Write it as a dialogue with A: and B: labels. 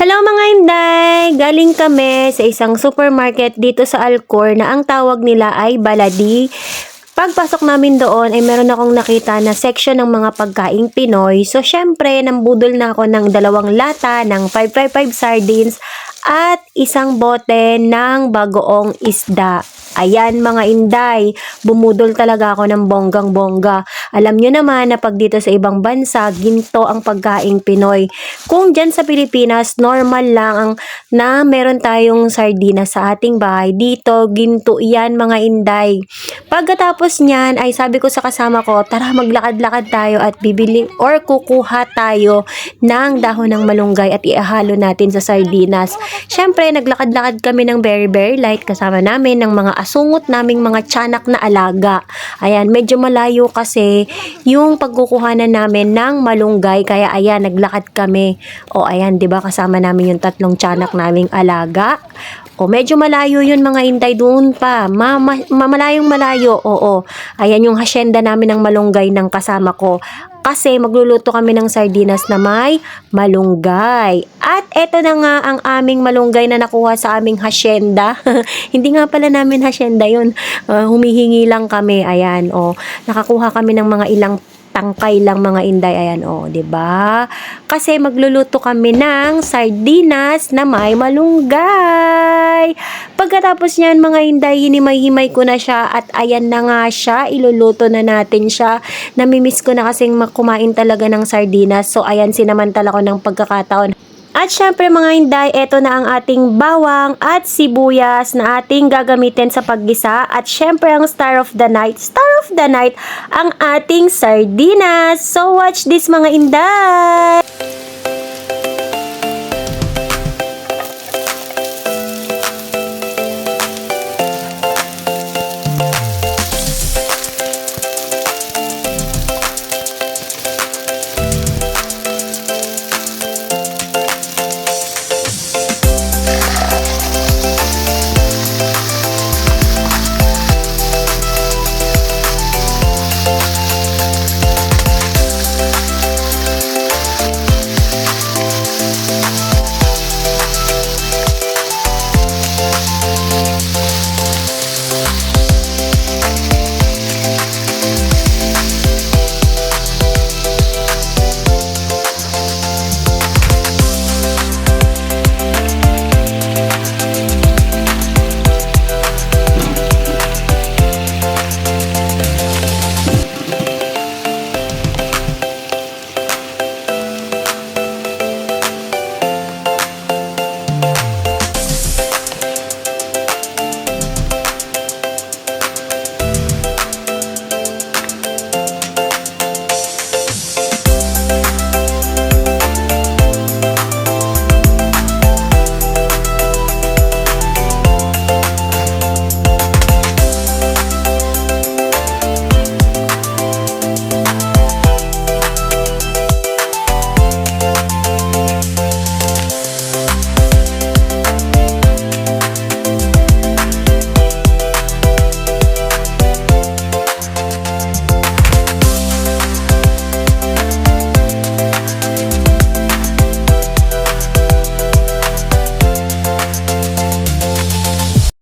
A: Hello mga Inday! Galing kami sa isang supermarket dito sa Alcor na ang tawag nila ay Baladi. Pagpasok namin doon ay meron akong nakita na section ng mga pagkaing Pinoy. So syempre, nambudol na ako ng dalawang lata ng 555 sardines at isang bote ng bagoong isda. Ayan mga inday, bumudol talaga ako ng bonggang-bongga. Alam nyo naman na pag dito sa ibang bansa, ginto ang pagkaing Pinoy. Kung dyan sa Pilipinas, normal lang ang na meron tayong sardinas sa ating bahay. Dito, ginto yan mga inday. Pagkatapos niyan, ay sabi ko sa kasama ko, tara maglakad-lakad tayo at bibili or kukuha tayo ng dahon ng malunggay at iahalo natin sa sardinas. Siyempre, naglakad-lakad kami ng very very light kasama namin ng mga asungot naming mga tiyanak na alaga. Ayan, medyo malayo kasi yung pagkukuhanan namin ng malunggay kaya ayan, naglakad kami. O ayan, 'di ba kasama namin yung tatlong tiyanak naming alaga. O medyo malayo yun mga intay doon pa. Ma, ma, ma- malayong malayo. Oo. Ayan yung hasyenda namin ng malunggay ng kasama ko. Kasi magluluto kami ng sardinas na may malunggay. At eto na nga ang aming malunggay na nakuha sa aming hasyenda. Hindi nga pala namin hasyenda yun. Uh, humihingi lang kami. Ayan, o. Nakakuha kami ng mga ilang tangkay lang mga inday ayan oh, 'di ba? Kasi magluluto kami ng sardinas na may malunggay. Pagkatapos niyan mga inday, hinimay-himay ko na siya at ayan na nga siya, iluluto na natin siya. Namimiss ko na kasing kumain talaga ng sardinas. So ayan sinamantala ko ng pagkakataon. At syempre mga inday, eto na ang ating bawang at sibuyas na ating gagamitin sa paggisa. At syempre ang star of the night, star of the night, ang ating sardinas. So watch this mga inday!